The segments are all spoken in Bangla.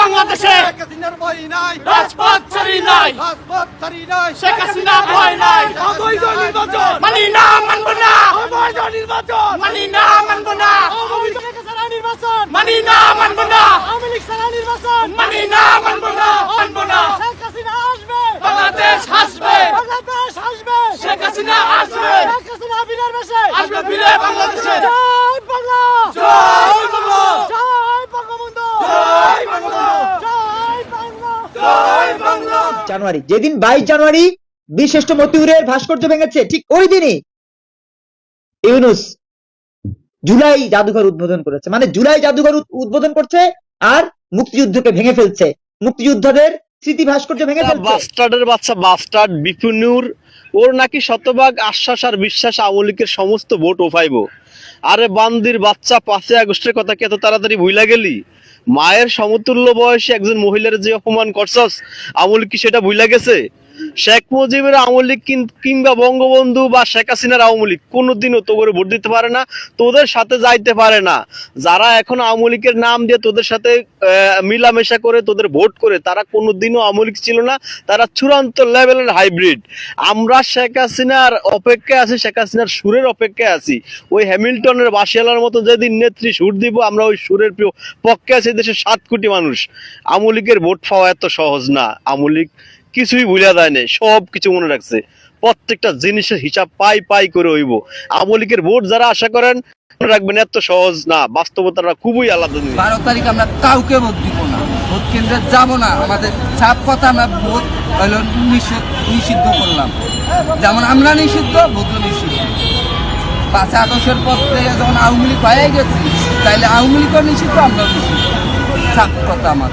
বাংলাদেশে। শেখ হাসিনার ভয় নাই। রাজপথ ছাড়ি নাই। রাজপথ ছাড়ি নাই। শেখ হাসিনা ভয় নাই। অবৈধ নির্বাচন। মানি না মানব না। অবৈধ নির্বাচন। মানি না মানব না। নির্বাচন। মানি না মানব না। আওয়ামী লীগ সারা নির্বাচন। মানি না মানব না মানব না শেখ হাসিনা আসবে বাংলাদেশ হাসবে বাংলাদেশ আসবে শেখ হাসিনা আসবে শেখ হাসিনা বিনার বেশে আসবে ফিরে বাংলাদেশে জয় বাংলা জয় বাংলা জয় বঙ্গবন্ধু জয় বঙ্গবন্ধু জয় বাংলা জয় বাংলা জানুয়ারি। যেদিন বাইশ জানুয়ারি বিশিষ্ট মতিউরের ভাস্কর্য ভেঙেছে ঠিক ওই দিনই ইউনুস জুলাই জাদুঘর উদ্বোধন করেছে। মানে জুলাই জাদুঘর উদ্বোধন করছে আর মুক্তিযুদ্ধকে ভেঙে ফেলছে। মুক্তিযোদ্ধাদের স্মৃতি ভাস্কর্য ভেঙে ফেলছে। বাস্টার্ডের বাচ্চা বাস্টার্ড বিপুনুর। ওর নাকি শতভাগ আশ্বাস আর বিশ্বাস আওয়ামী লীগের সমস্ত ভোট ওফাইব। আরে বান্দির বাচ্চা পাঁচই আগস্টের কথা কি এত তাড়াতাড়ি ভুইলা গেলি? মায়ের সমতুল্য বয়সে একজন মহিলার যে অপমান করছস আমল কি সেটা ভুইলা গেছে? শেখ মুজিবের আওয়ামী লীগ কিংবা বঙ্গবন্ধু বা শেখ হাসিনার আওয়ামী লীগ কোনোদিনও তো করে ভোট দিতে পারে না, তোদের সাথে যাইতে পারে না। যারা এখন আওয়ামী লীগের নাম দিয়ে তোদের সাথে মিলামেশা করে তোদের ভোট করে, তারা কোনোদিনও আওয়ামী লীগ ছিল না, তারা চূড়ান্ত লেভেলের হাইব্রিড। আমরা শেখ হাসিনার অপেক্ষায় আছি, শেখ হাসিনার সুরের অপেক্ষায় আছি। ওই হ্যামিল্টনের বাসিয়ালার মতো যেদিন নেত্রী সুর দিব, আমরা ওই সুরের পক্ষে আছি, দেশের সাত কোটি মানুষ। আওয়ামী লীগের ভোট পাওয়া এত সহজ না। আওয়ামী লীগ কিছুই ভুলিয়া দেয় না সব কিছু মনে রাখছে। প্রত্যেকটা জিনিসের হিসাব পাই পাই করে হইব। আওয়ামী লীগের ভোট যারা আশা করেন রাখবেন এত সহজ না, বাস্তবতাটা খুবই আলাদা বারো তারিখ আমরা কাউকে ভোট দিব না। ভোট কেন্দ্রে যাব না। আমাদের সাপ কথা আমরা ভোট হলো নিষিদ্ধ করলাম। যেমন আমরা নিষিদ্ধ ভোট নিষিদ্ধ। পাঁচ আগস্টের পর থেকে যখন আওয়ামী লীগ হয়ে গেছি, তাইলে আওয়ামী লীগও নিষিদ্ধ আমরা নিষিদ্ধ। সাপ কথা আমার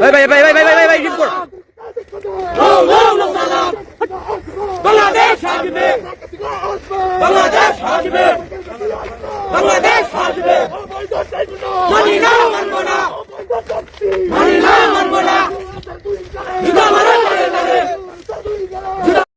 ভাই ভাই ভাই ভাই ভাই ভাই ভাই করো বাংলাদেশ আসবে বাংলাদেশ আসবে বাংলাদেশ আসবে মানি না মানব না মানি না